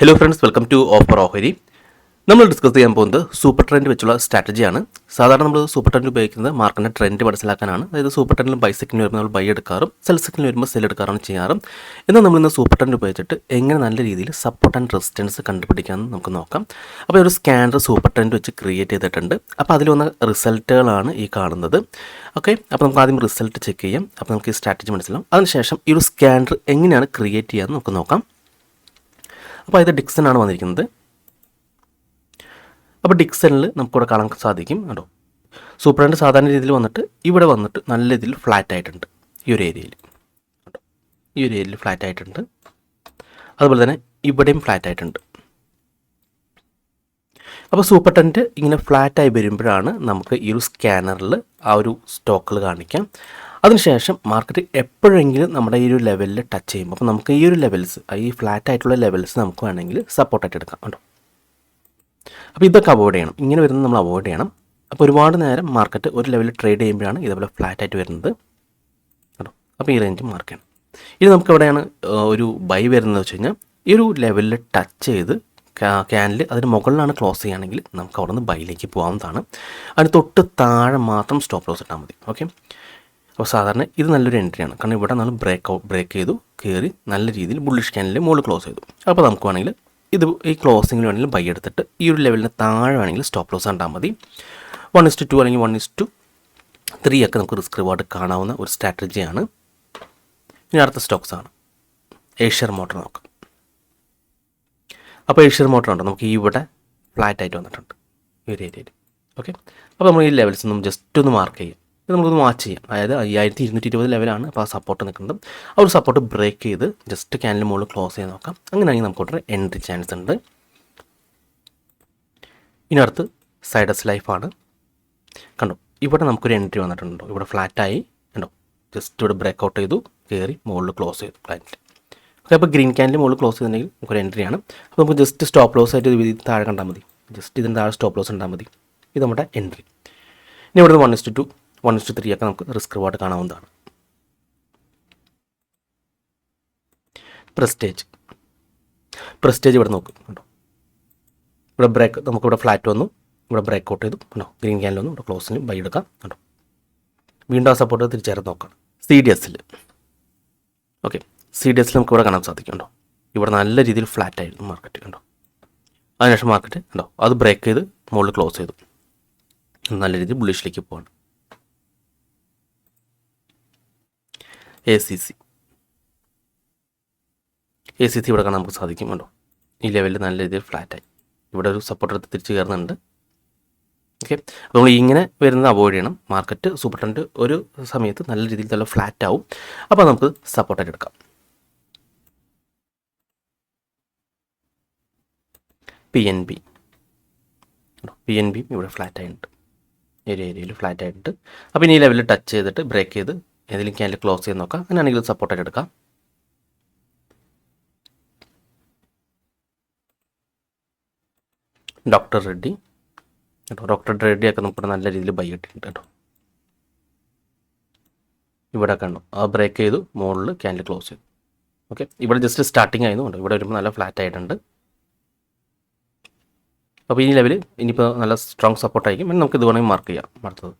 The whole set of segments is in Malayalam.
Hello friends welcome to offer ഓഹരി നമ്മൾ ഡിസ്കസ് ചെയ്യാൻ പോകുന്നത് സൂപ്പർ ട്രെൻഡ് വെച്ചുള്ള സ്ട്രാറ്റജിയാണ് സാധാരണ നമ്മൾ സൂപ്പർ ട്രെൻഡ് ഉപയോഗിക്കുന്നത് മാർക്കറ്റിന്റെ ട്രെൻഡ് മനസ്സിലാക്കാനാണ് അതായത് സൂപ്പർ ട്രെൻഡിലും ബൈ സെക്കൻഡ് വരുമ്പോൾ നമ്മൾ ബൈ എടുക്കാറും സെൽ സെക്കൻഡ് വരുമ്പോൾ സെൽ എടുക്കാറാണ് ചെയ്യാറും. എന്നാൽ നമ്മൾ ഇന്ന് സൂപ്പർ ട്രെൻഡ് ഉപയോഗിച്ചിട്ട് എങ്ങനെ നല്ല രീതിയിൽ സപ്പോർട്ട് ആൻഡ് റെസിസ്റ്റൻസ് കണ്ടുപിടിക്കാമെന്ന് നമുക്ക് നോക്കാം. അപ്പോൾ ഒരു സ്കാനർ സൂപ്പർ ട്രെൻഡ് വെച്ച് ക്രിയേറ്റ് ചെയ്തിട്ടുണ്ട്. അപ്പോൾ അതിൽ വന്ന റിസൾട്ടുകളാണ് ഈ കാണുന്നത്. ഓക്കെ അപ്പോൾ നമുക്ക് ആദ്യം റിസൾട്ട് ചെക്ക് ചെയ്യാം. അപ്പോൾ നമുക്ക് ഈ സ്ട്രാറ്റജി മനസ്സിലാവും. അതിനുശേഷം ഈ ഒരു സ്കാനർ എങ്ങനെയാണ് ക്രിയേറ്റ് ചെയ്യാമെന്ന് നമുക്ക് നോക്കാം. അപ്പോൾ ഇത് ഡിക്സൺ ആണ് വന്നിരിക്കുന്നത്. അപ്പോൾ ഡിക്സണിൽ നമുക്കിവിടെ കാണാൻ സാധിക്കും കേട്ടോ സൂപ്രണ്ട് സാധാരണ രീതിയിൽ വന്നിട്ട് ഇവിടെ വന്നിട്ട് നല്ല രീതിയിൽ ഫ്ലാറ്റ് ആയിട്ടുണ്ട് ഈ ഒരു ഏരിയയിൽ. ഈ ഒരു ഏരിയയിൽ ഫ്ലാറ്റ് ആയിട്ടുണ്ട്. അതുപോലെ തന്നെ ഇവിടെയും ഫ്ലാറ്റ് ആയിട്ടുണ്ട്. അപ്പോൾ സൂപ്പർ ടെന്റ് ഇങ്ങനെ ഫ്ലാറ്റായി വരുമ്പോഴാണ് നമുക്ക് ഈ ഒരു സ്കാനറിൽ ആ ഒരു സ്റ്റോക്കിൽ കാണിക്കാം. അതിനുശേഷം മാർക്കറ്റ് എപ്പോഴെങ്കിലും നമ്മുടെ ഈ ഒരു ലെവലിൽ ടച്ച് ചെയ്യുമ്പോൾ അപ്പോൾ നമുക്ക് ഈ ഒരു ലെവൽസ് ഈ ഫ്ലാറ്റ് ആയിട്ടുള്ള ലെവൽസ് നമുക്ക് വേണമെങ്കിൽ സപ്പോർട്ടായിട്ട് എടുക്കാം കേട്ടോ. അപ്പോൾ ഇതൊക്കെ അവോയ്ഡ് ചെയ്യണം. ഇങ്ങനെ വരുന്നത് നമ്മൾ അവോയ്ഡ് ചെയ്യണം. അപ്പോൾ ഒരുപാട് നേരം മാർക്കറ്റ് ഒരു ലെവലിൽ ട്രേഡ് ചെയ്യുമ്പോഴാണ് ഇതേപോലെ ഫ്ലാറ്റ് ആയിട്ട് വരുന്നത് കേട്ടോ. അപ്പോൾ ഈ റേഞ്ച് മാർക്ക് ചെയ്യണം. ഇനി നമുക്ക് എവിടെയാണ് ഒരു ബൈ വരുന്നത് വെച്ച് കഴിഞ്ഞാൽ ഈ ഒരു ലെവലിൽ ടച്ച് ചെയ്ത് ക്യാനിൽ അതിന് മുകളിലാണ് ക്ലോസ് ചെയ്യുകയാണെങ്കിൽ നമുക്ക് അവിടെ നിന്ന് ബൈയിലേക്ക് പോകാവുന്നതാണ്. അതിന് തൊട്ട് താഴെ മാത്രം സ്റ്റോപ്പ് ലോസ് ഇട്ടാൽ മതി. ഓക്കെ അപ്പോൾ സാധാരണ ഇത് നല്ലൊരു എൻട്രിയാണ് കാരണം ഇവിടെ നമ്മൾ ബ്രേക്ക് ബ്രേക്ക് ചെയ്തു കയറി നല്ല രീതിയിൽ ബുള്ളിഷ് ക്യാനിൽ മുകളിൽ ക്ലോസ് ചെയ്തു. അപ്പോൾ നമുക്ക് വേണമെങ്കിൽ ഇത് ഈ ക്ലോസിങ്ങിൽ വേണമെങ്കിൽ ബൈ എടുത്തിട്ട് ഈ ഒരു ലെവലിന് താഴെ വേണമെങ്കിൽ സ്റ്റോപ്പ് ലോസ് കണ്ടാൽ മതി. വൺ ഇസ് ടു അല്ലെങ്കിൽ വൺ ഇസ് ടു ത്രീ ഒക്കെ നമുക്ക് റിസ്ക് റിവാർഡ് കാണാവുന്ന ഒരു സ്ട്രാറ്റജിയാണ് ഇനി അടുത്ത സ്റ്റോക്സ് ആണ്. ഏഷ്യർ മോട്ടർ നോക്കാം. അപ്പോൾ ഏഷ്യർ മോട്ടർ ഉണ്ട്? നമുക്ക് ഇവിടെ ഫ്ലാറ്റ് ആയിട്ട് വന്നിട്ടുണ്ട്. ഈ ഒരു ഏരിയയിൽ ഓക്കെ അപ്പോൾ നമ്മൾ ഈ ലെവൽസ് ഒന്നും ജസ്റ്റ് ഒന്ന് മാർക്ക് ചെയ്യാം. ഇത് നമുക്കൊന്ന് വാച്ച് ചെയ്യാം. അതായത് അയ്യായിരത്തി ഇരുന്നൂറ്റി ഇരുപത് ലെവലാണ് അപ്പോൾ ആ സപ്പോർട്ട് നിൽക്കുന്നത്. ആ ഒരു സപ്പോർട്ട് ബ്രേക്ക് ചെയ്ത് ജസ്റ്റ് ക്യാനിൽ മുകളിൽ ക്ലോസ് ചെയ്ത് നോക്കാം. അങ്ങനെയാണെങ്കിൽ നമുക്കൊരു എൻട്രി ചാൻസ് ഉണ്ട്. ഇനി അടുത്ത് സൈഡസ് ലൈഫാണ് കണ്ടോ? ഇവിടെ നമുക്കൊരു എൻട്രി വന്നിട്ടുണ്ടോ? ഇവിടെ ഫ്ലാറ്റായി കണ്ടോ? ജസ്റ്റ് ഇവിടെ ബ്രേക്ക് ഔട്ട് ചെയ്തു കയറി മുകളിൽ ക്ലോസ് ചെയ്തു ക്ലയന്റിൽ ഓക്കെ അപ്പോൾ ഗ്രീൻ ക്യാനിൽ മുകളിൽ ക്ലോസ് ചെയ്തിട്ടുണ്ടെങ്കിൽ നമുക്കൊരു എൻട്രിയാണ് അപ്പോൾ നമുക്ക് ജസ്റ്റ് സ്റ്റോപ്പ് ലോസ് ആയിട്ട് ഇത് താഴെ കണ്ടാൽ മതി. ജസ്റ്റ് ഇതിന് താഴെ സ്റ്റോപ്പ് ലോസ് ഉണ്ടാൽ മതി. ഇത് നമ്മുടെ എൻട്രി ഇനി ഇവിടെ one is to two one is to three ഒക്കെ നമുക്ക് റിസ്ക് റിവാർഡ് കാണാവുന്നതാണ്. പ്രസ്റ്റേജ് പ്രസ്റ്റേജ് ഇവിടെ നോക്കും കേട്ടോ ഇവിടെ ബ്രേക്ക് നമുക്കിവിടെ ഫ്ലാറ്റ് വന്നു. ഇവിടെ ബ്രേക്ക് ഔട്ട് ചെയ്തു. കേട്ടോ ഗ്രീൻ ക്യാനിൽ വന്നു. ഇവിടെ ക്ലോസിന് ബൈ എടുക്കാം. കേട്ടോ വീണ്ടും ആ സപ്പോർട്ട് തിരിച്ചേരം നോക്കാം. സി ഡി എസിൽ ഓക്കെ സി ഡി എസിൽ നമുക്ക് ഇവിടെ കാണാൻ സാധിക്കും കേട്ടോ ഇവിടെ നല്ല രീതിയിൽ ഫ്ലാറ്റ് ആയിരുന്നു മാർക്കറ്റ് കണ്ടോ? അതിനുശേഷം മാർക്കറ്റ് കണ്ടോ? അത് ബ്രേക്ക് ചെയ്ത് മുകളിൽ ക്ലോസ് ചെയ്തു. നല്ല രീതിയിൽ ബുള്ളിഷിലേക്ക് പോവാണ്. A C C A C C ഇവിടെ കാണാൻ നമുക്ക് സാധിക്കും കേട്ടോ ഈ ലെവലിൽ നല്ല രീതിയിൽ ഫ്ലാറ്റായി ഇവിടെ ഒരു സപ്പോർട്ട് എടുത്ത് തിരിച്ച് കയറുന്നുണ്ട്. ഓക്കെ അപ്പോൾ നമ്മൾ ഇങ്ങനെ വരുന്നത് അവോയ്ഡ് ചെയ്യണം. മാർക്കറ്റ് സൂപ്പർ ട്രെൻഡ് ഒരു സമയത്ത് നല്ല രീതിയിൽ നല്ല ഫ്ലാറ്റ് ആവും. അപ്പോൾ നമുക്ക് സപ്പോർട്ടായിട്ട് എടുക്കാം. P N B P N ബിയും ഇവിടെ ഫ്ലാറ്റ് ആയിട്ടുണ്ട്. ഏരിയ ഏരിയയിൽ ഫ്ലാറ്റ് ആയിട്ടുണ്ട്. അപ്പോൾ ഇനി ഈ ലെവലിൽ ടച്ച് ചെയ്തിട്ട് ബ്രേക്ക് ചെയ്ത് ഏതെങ്കിലും ക്യാൻഡിൽ ക്ലോസ് ചെയ്ത് നോക്കാം. അങ്ങനെയാണെങ്കിൽ സപ്പോർട്ടായിട്ട് എടുക്കാം. ഡോക്ടർ റെഡ്ഡി കേട്ടോ ഡോക്ടർ റെഡ്ഡിയൊക്കെ നമുക്ക് നല്ല രീതിയിൽ ബൈ കിട്ടിയിട്ടുണ്ട് കേട്ടോ. ഇവിടെ കണ്ടു ആ ബ്രേക്ക് ചെയ്തു മുകളിൽ ക്യാൻഡിൽ ക്ലോസ് ചെയ്തു. ഓക്കെ ഇവിടെ ജസ്റ്റ് സ്റ്റാർട്ടിങ് ആയിരുന്നു ഇവിടെ വരുമ്പോൾ നല്ല ഫ്ലാറ്റ് ആയിട്ടുണ്ട്. അപ്പോൾ ഈ ലെവൽ ഇനിയിപ്പോൾ നല്ല സ്ട്രോങ് സപ്പോർട്ടായിരിക്കും നമുക്ക് ഇത് വേണമെങ്കിൽ മാർക്ക് ചെയ്യാം അടുത്തത്.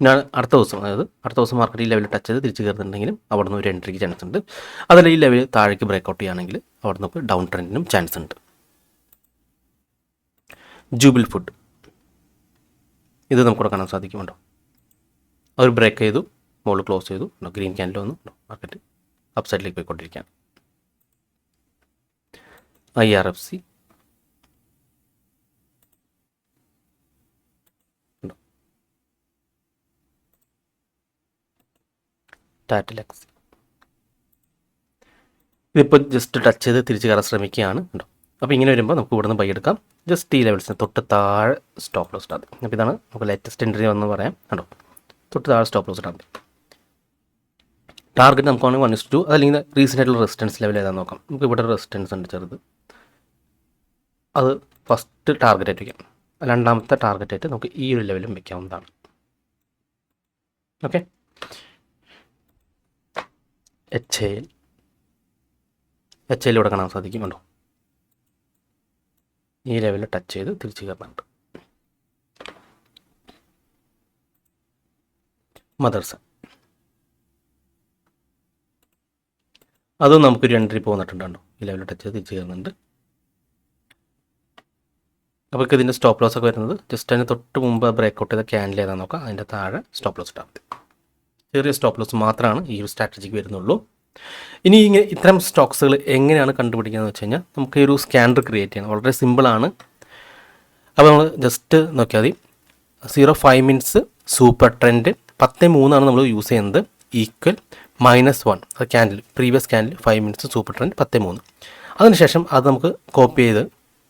പിന്നെ അടുത്ത ദിവസം അതായത് അടുത്ത ദിവസം മാർക്കറ്റ് ഈ ലെവലിൽ ടച്ച് ചെയ്ത് തിരിച്ച് കയറുന്നുണ്ടെങ്കിലും അവിടെ നിന്ന് ഒരു എൻട്രിക്ക് ചാൻസ് ഉണ്ട്. അതല്ല ഈ ലെവൽ താഴേക്ക് ബ്രേക്ക് ഔട്ട് ചെയ്യുകയാണെങ്കിൽ അവിടെ നമുക്ക് ഡൗൺ ട്രെൻഡിനും ചാൻസ് ഉണ്ട്. ജൂബിൽ ഫുഡ് ഇത് നമുക്കിവിടെ കാണാൻ സാധിക്കുമുണ്ടോ അവർ ബ്രേക്ക് ചെയ്തു മോൾ ക്ലോസ് ചെയ്തു ഗ്രീൻ ക്യാൻഡിൽ വന്നു മാർക്കറ്റ് അപ്സൈഡിലേക്ക് പോയിക്കൊണ്ടിരിക്കുകയാണ്. I R F C Tata Elxsi ഇതിപ്പോൾ ജസ്റ്റ് ടച്ച് ചെയ്ത് തിരിച്ച് കയറാൻ ശ്രമിക്കുകയാണ് കേട്ടോ അപ്പോൾ ഇങ്ങനെ വരുമ്പോൾ നമുക്ക് ഇവിടുന്ന് ബൈ എടുക്കാം. ജസ്റ്റ് ഈ ലെവൽസിന് തൊട്ട് താഴെ സ്റ്റോപ്പ് ലോസ് മതി അപ്പോൾ ഇതാണ് നമുക്ക് ലേറ്റസ്റ്റ് എൻട്രി വന്ന് പറയാം. കേട്ടോ തൊട്ട് താഴെ സ്റ്റോപ്പ് ലോസ് മതി ടാർഗറ്റ് നമുക്ക് വേണമെങ്കിൽ വൺ ഇസ് ടു അതല്ലെങ്കിൽ റീസെന്റ് ആയിട്ടുള്ള റെസിസ്റ്റൻസ് ലെവൽ ഏതാണെന്ന് നോക്കാം. നമുക്ക് ഇവിടെ റെസിസ്റ്റൻസ് ഉണ്ട് ചെറുത്. അത് ഫസ്റ്റ് ടാർഗറ്റ് ആയിട്ട് വയ്ക്കാം രണ്ടാമത്തെ ടാർഗറ്റ് ആയിട്ട് നമുക്ക് ഈ ഒരു ലെവലും വയ്ക്കാവുന്നതാണ് okay H A L H എല്ലിവിടെ കാണാൻ സാധിക്കും കണ്ടോ? ഈ ലെവലിൽ ടച്ച് ചെയ്ത് തിരിച്ചു കയറുന്നുണ്ട് മദർസ അതും നമുക്കൊരു എൻട്രി പോകുന്നിട്ടുണ്ടോ ഈ ലെവലിൽ ടച്ച് ചെയ്ത് തിരിച്ചു കയറുന്നുണ്ട് അപ്പോൾ ഇതിന്റെ സ്റ്റോപ്പ് ലോസ് ഒക്കെ വരുന്നത് ജസ്റ്റ് അതിന് തൊട്ട് മുമ്പ് ബ്രേക്ക് ഔട്ട് ചെയ്ത ക്യാൻഡിൽ ഏതാണെന്ന് നോക്കാം. അതിന്റെ താഴെ സ്റ്റോപ്പ് ലോസ് ഇട്ടാൽ മതി. ചെറിയ സ്റ്റോപ്പ് ലോസ് മാത്രമാണ് ഈ ഒരു സ്ട്രാറ്റജിക്ക് വരുന്നുള്ളൂ. ഇനി ഇങ്ങനെ ഇത്തരം സ്റ്റോക്സുകൾ എങ്ങനെയാണ് കണ്ടുപിടിക്കുന്നത് വെച്ച് കഴിഞ്ഞാൽ നമുക്ക് ഒരു സ്കാനർ ക്രിയേറ്റ് ചെയ്യണം. വളരെ സിമ്പിളാണ് അപ്പോൾ നമ്മൾ ജസ്റ്റ് നോക്കിയാൽ മതി. Zero five minutes super trend പത്ത് മൂന്നാണ് നമ്മൾ യൂസ് ചെയ്യുന്നത്. ഈക്വൽ മൈനസ് വൺ അത് candle previous candle five minutes super trend പത്ത് മൂന്ന്. അതിനുശേഷം അത് നമുക്ക് കോപ്പി ചെയ്ത്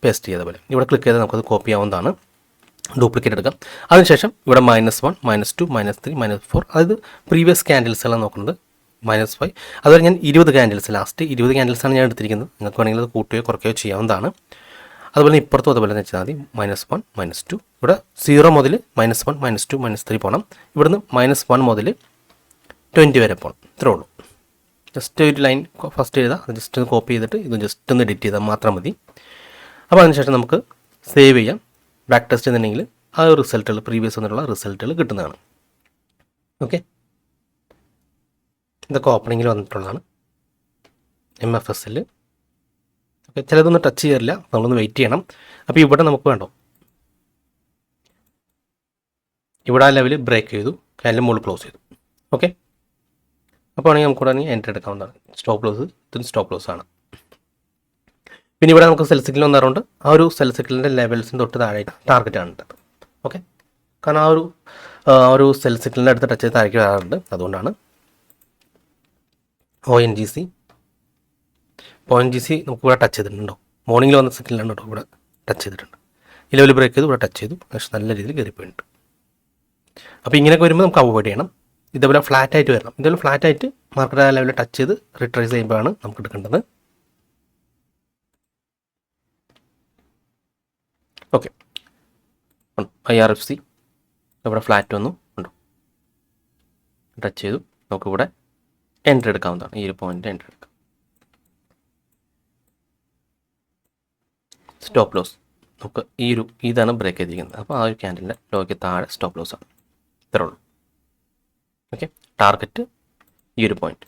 പേസ്റ്റ് ചെയ്ത പോലെ. ഇവിടെ ക്ലിക്ക് ചെയ്താൽ നമുക്കത് കോപ്പി ആവുന്നതാണ്. ഡ്യൂപ്ലിക്കേറ്റ് എടുക്കാം. അതിനുശേഷം ഇവിടെ minus one minus two minus three minus four അതായത് പ്രീവിയസ് ക്യാൻഡിൽസ് എല്ലാം നോക്കുന്നത്. മൈനസ് ഫൈവ് അതുപോലെ ഞാൻ ഇരുപത് ക്യാൻഡിൽസ് ലാസ്റ്റ് ഇരുപത് ക്യാൻഡിൽസാണ് ഞാൻ എടുത്തിരിക്കുന്നത്. നിങ്ങൾക്ക് വേണമെങ്കിൽ അത് കൂട്ടുകയോ കുറയ്ക്കുകയോ ചെയ്യാവുന്നതാണ്. അതുപോലെ ഇപ്പുറത്തും അതുപോലെ തന്നെ വെച്ചാൽ മതി. മൈനസ് വൺ മൈനസ് ടു ഇവിടെ സീറോ മുതൽ minus one minus two minus three പോകണം ഇവിടുന്ന് മൈനസ് വൺ മുതൽ ട്വന്റി വരെ പോകണം ഇത്രേ ഉള്ളൂ. ജസ്റ്റ് ഒരു ലൈൻ ഫസ്റ്റ് ചെയ്താൽ അത് ജസ്റ്റ് ഒന്ന് കോപ്പി ചെയ്തിട്ട് ഇത് ജസ്റ്റ് ഒന്ന് എഡിറ്റ് ചെയ്താൽ മാത്രം മതി. അപ്പോൾ അതിനുശേഷം നമുക്ക് സേവ് ചെയ്യാം. ബാക്ക് ടെസ്റ്റ് എന്നുണ്ടെങ്കിൽ ആ റിസൾട്ടുകൾ പ്രീവിയസ് വന്നിട്ടുള്ള റിസൾട്ടുകൾ കിട്ടുന്നതാണ്. ഓക്കെ ഇതൊക്കെ ഓപ്പണിങ്ങിൽ വന്നിട്ടുള്ളതാണ്. M F S L okay ചിലതൊന്നും touch ചെയ്യാറില്ല. നമ്മളൊന്ന് വെയിറ്റ് ചെയ്യണം. അപ്പോൾ ഇവിടെ നമുക്ക് വേണ്ടോ? ഇവിടെ ആ ലെവൽ ബ്രേക്ക് ചെയ്തു. അതിന്റെ മുകളിൽ ക്ലോസ് ചെയ്തു. ഓക്കെ അപ്പോൾ ആണെങ്കിൽ നമുക്ക് ഉടനെ എൻട്രി എടുക്കാവുന്നതാണ് സ്റ്റോപ്പ് ലോസ് ഇതും സ്റ്റോപ്പ് ലോസ് ആണ്. പിന്നെ ഇവിടെ നമുക്ക് സെൽ സിഗ്നൽ വന്നാറുണ്ട് ആ ഒരു സെൽ സിഗ്നലിന്റെ ലെവൽസിന് തൊട്ട് താഴെ ടാർഗറ്റ് ആണ് ഓക്കെ കാരണം ആ ഒരു ആ ഒരു സെൽ സിഗ്നലിന്റെ അടുത്ത് ടച്ച് താഴേക്ക് വരാറുണ്ട്. അതുകൊണ്ടാണ് O N G C N G C നമുക്ക് ഇവിടെ ടച്ച് ചെയ്തിട്ടുണ്ടോ? മോർണിംഗിൽ വന്ന സിഗ്നലാണ് കേട്ടോ ഇവിടെ ടച്ച് ചെയ്തിട്ടുണ്ട്. ഈ ലെവൽ ബ്രേക്ക് ചെയ്ത് ഇവിടെ ടച്ച് ചെയ്തു. പക്ഷേ നല്ല രീതിയിൽ കയറിപ്പോയിട്ടുണ്ട്. അപ്പോൾ ഇങ്ങനെയൊക്കെ വരുമ്പോൾ നമുക്ക് അവോയ്ഡ് ചെയ്യണം. ഇതേപോലെ ഫ്ലാറ്റ് ആയിട്ട് വരണം. ഇതേപോലെ ഫ്ലാറ്റ് ആയിട്ട് മാർക്കറ്റ് ലെവലിൽ ടച്ച് ചെയ്ത് റിട്രൈസ് ചെയ്യുമ്പോഴാണ് നമുക്ക് എടുക്കേണ്ടത്. Okay I R F C ഇവിടെ ഫ്ലാറ്റ് വന്നു ഉണ്ടോ? ടച്ച് ചെയ്തു. നമുക്കിവിടെ എൻട്രി എടുക്കാവുന്നതാണ്. ഈ ഒരു പോയിന്റ് എൻട്രി എടുക്കാം. സ്റ്റോപ്പ് ലോസ് നമുക്ക് ഈ ഒരു ഇതാണ് ബ്രേക്ക് ചെയ്തിരിക്കുന്നത്. അപ്പോൾ ആ ഒരു ക്യാൻഡലിന്റെ ലോയ്ക്ക് താഴെ സ്റ്റോപ്പ് ലോസ് ആണ്. ഇത്രേ ഉള്ളൂ. ഓക്കെ ടാർഗറ്റ് ഈ ഒരു പോയിന്റ്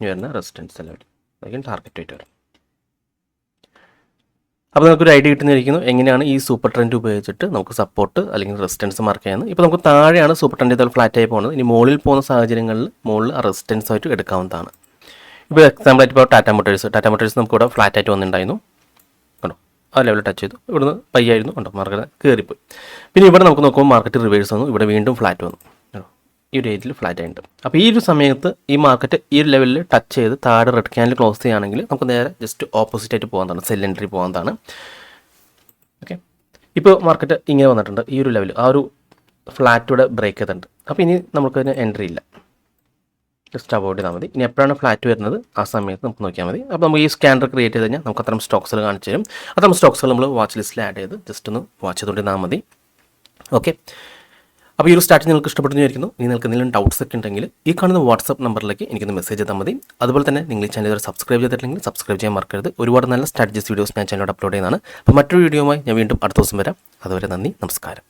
ഈ വരുന്ന റെസിസ്റ്റൻസ് ലെവൽ അതായിരിക്കും ടാർഗറ്റ് ആയിട്ട് വരും അപ്പോൾ നമുക്കൊരു ഐഡിയ കിട്ടുന്നിരിക്കുന്നു എങ്ങനെയാണ് ഈ സൂപ്പർ ട്രെൻഡ് ഉപയോഗിച്ചിട്ട് നമുക്ക് സപ്പോർട്ട് അല്ലെങ്കിൽ റെസിസ്റ്റൻസ് മാർക്ക് ചെയ്യുന്നത്? ഇപ്പോൾ നമുക്ക് താഴെയാണ് സൂപ്പർ ട്രെൻഡ് ഇതുപോലെ ഫ്ലാറ്റ് ആയി പോകുന്നത്. ഇനി മുകളിൽ പോകുന്ന സാഹചര്യങ്ങളിൽ മുകളിൽ റെസിസ്റ്റൻസ് ആയിട്ട് എടുക്കാവുന്നതാണ്. ഇപ്പോൾ എക്സാമ്പിൾ ആയിട്ട് ഇപ്പോൾ ടാറ്റ മോട്ടേഴ്സ് ടാറ്റ മോട്ടേഴ്സ് നമുക്ക് ഇവിടെ ഫ്ലാറ്റ് ആയിട്ട് വന്നിട്ടുണ്ടായിരുന്നു. കണ്ടോ? ആ ലെവലിൽ ടച്ച് ചെയ്തു. ഇവിടുന്ന് പയ്യായിരുന്നു. കണ്ടോ? മാർക്കറ്റ് കയറിപ്പോയി. പിന്നെ ഇവിടെ നമുക്ക് നോക്കുമ്പോൾ മാർക്കറ്റ് റിവേഴ്സ് വന്നു. ഇവിടെ വീണ്ടും ഫ്ലാറ്റ് വന്നു. ഈ ഒരു ഏജിൽ ഫ്ലാറ്റ് ആയിട്ടുണ്ട്. അപ്പോൾ ഈ ഒരു സമയത്ത് ഈ മാർക്കറ്റ് ഈ ഒരു ലെവലിൽ ടച്ച് ചെയ്ത് താഴെ റെഡ് ക്യാൻഡിൽ ക്ലോസ് ചെയ്യുകയാണെങ്കിൽ നമുക്ക് നേരെ ജസ്റ്റ് ഓപ്പോസിറ്റ് ആയിട്ട് പോകാൻ സെൽ എൻട്രി പോകാവുന്നതാണ് ഓക്കെ ഇപ്പോൾ മാർക്കറ്റ് ഇങ്ങനെ വന്നിട്ടുണ്ട്. ഈ ഒരു ലെവൽ ആ ഒരു ഫ്ലാറ്റൂടെ ബ്രേക്ക് ചെയ്തിട്ടുണ്ട്. അപ്പോൾ ഇനി നമുക്കതിന് എൻട്രി ഇല്ല. ജസ്റ്റ് അവോയ്ഡ് ചെയ്താൽ മതി. ഇനി എപ്പോഴാണ് ഫ്ലാറ്റ് വരുന്നത്? ആ സമയത്ത് നമുക്ക് നോക്കിയാൽ മതി. അപ്പോൾ നമുക്ക് ഈ സ്കാനർ ക്രിയേറ്റ് ചെയ്ത് കഴിഞ്ഞാൽ നമുക്ക് അത്തരം സ്റ്റോക്സുകൾ കാണിച്ചു തരും. അത്തരം സ്റ്റോക്സുകൾ നമ്മൾ വാച്ച് ലിസ്റ്റിൽ ആഡ് ചെയ്ത് ജസ്റ്റ് ഒന്ന് വാച്ച് ചെയ്തുകൊണ്ടിരുന്നാൽ മതി. ഓക്കെ അപ്പോൾ ഈ ഒരു സ്ട്രാറ്റജി നിങ്ങൾക്ക് ഇഷ്ടപ്പെട്ടു വിചാരിക്കുന്നു. ഇനി നിങ്ങൾക്ക് എന്തെങ്കിലും ഡൗട്ട്സ് ഒക്കെ ഉണ്ടെങ്കിൽ ഈ കാണുന്ന വാട്സപ്പ് നമ്പറിലേക്ക് എനിക്കൊന്ന് മെസ്സേജ് ചെയ്താൽ മതി. അതുപോലെ തന്നെ നിങ്ങൾ ഈ ചാനൽ സബ്സ്ക്രൈബ് ചെയ്തിട്ടില്ലെങ്കിൽ സബ്സ്ക്രൈബ് ചെയ്യാൻ മറക്കരുത്. ഒരുപാട് നല്ല സ്ട്രാറ്റജീസ് വീഡിയോസ് ഞാൻ ചാനലോട് അപ്ലോഡ് ചെയ്യുന്നതാണ്. അപ്പോൾ മറ്റൊരു വീഡിയോയുമായി ഞാൻ വീണ്ടും അടുത്ത ദിവസം വരാം. അതുവരെ നന്ദി നമസ്കാരം.